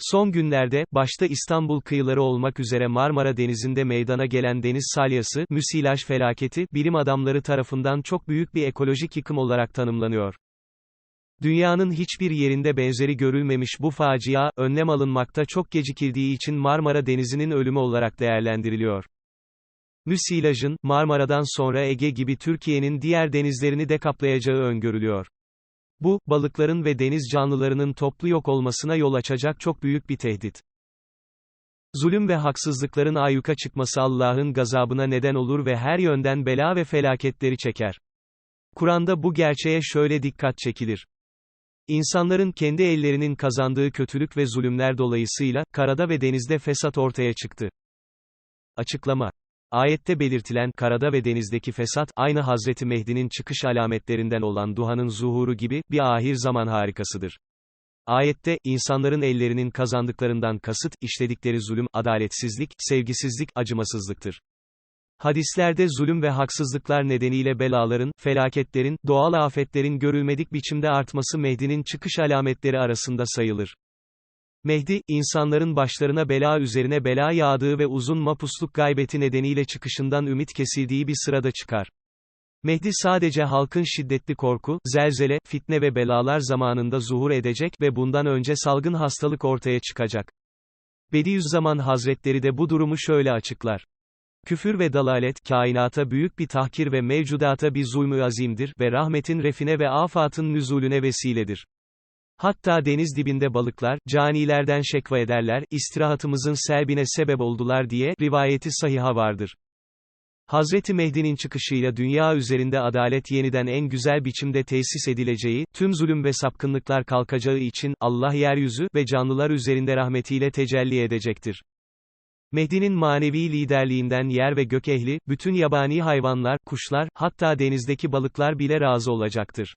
Son günlerde, başta İstanbul kıyıları olmak üzere Marmara Denizi'nde meydana gelen deniz salyası, müsilaj felaketi, bilim adamları tarafından çok büyük bir ekolojik yıkım olarak tanımlanıyor. Dünyanın hiçbir yerinde benzeri görülmemiş bu facia, önlem alınmakta çok gecikildiği için Marmara Denizi'nin ölümü olarak değerlendiriliyor. Müsilajın, Marmara'dan sonra Ege gibi Türkiye'nin diğer denizlerini de kaplayacağı öngörülüyor. Bu, balıkların ve deniz canlılarının toplu yok olmasına yol açacak çok büyük bir tehdit. Zulüm ve haksızlıkların ayyuka çıkması Allah'ın gazabına neden olur ve her yönden bela ve felaketleri çeker. Kur'an'da bu gerçeğe şöyle dikkat çekilir. İnsanların kendi ellerinin kazandığı kötülük ve zulümler dolayısıyla, karada ve denizde fesat ortaya çıktı. Açıklama Ayette belirtilen, karada ve denizdeki fesat, aynı Hazreti Mehdi'nin çıkış alametlerinden olan duhanın zuhuru gibi, bir ahir zaman harikasıdır. Ayette, insanların ellerinin kazandıklarından kasıt, işledikleri zulüm, adaletsizlik, sevgisizlik, acımasızlıktır. Hadislerde zulüm ve haksızlıklar nedeniyle belaların, felaketlerin, doğal afetlerin görülmedik biçimde artması Mehdi'nin çıkış alametleri arasında sayılır. Mehdi, insanların başlarına bela üzerine bela yağdığı ve uzun mapusluk gaybeti nedeniyle çıkışından ümit kesildiği bir sırada çıkar. Mehdi sadece halkın şiddetli korku, zelzele, fitne ve belalar zamanında zuhur edecek ve bundan önce salgın hastalık ortaya çıkacak. Bediüzzaman Hazretleri de bu durumu şöyle açıklar. Küfür ve dalalet, kainata büyük bir tahkir ve mevcudata bir zulmü azimdir ve rahmetin refine ve afatın nüzulüne vesiledir. Hatta deniz dibinde balıklar, canilerden şekva ederler, istirahatımızın selbine sebep oldular diye, rivayeti sahiha vardır. Hazreti Mehdi'nin çıkışıyla dünya üzerinde adalet yeniden en güzel biçimde tesis edileceği, tüm zulüm ve sapkınlıklar kalkacağı için, Allah yeryüzü ve canlılar üzerinde rahmetiyle tecelli edecektir. Mehdi'nin manevi liderliğinden yer ve gök ehli, bütün yabani hayvanlar, kuşlar, hatta denizdeki balıklar bile razı olacaktır.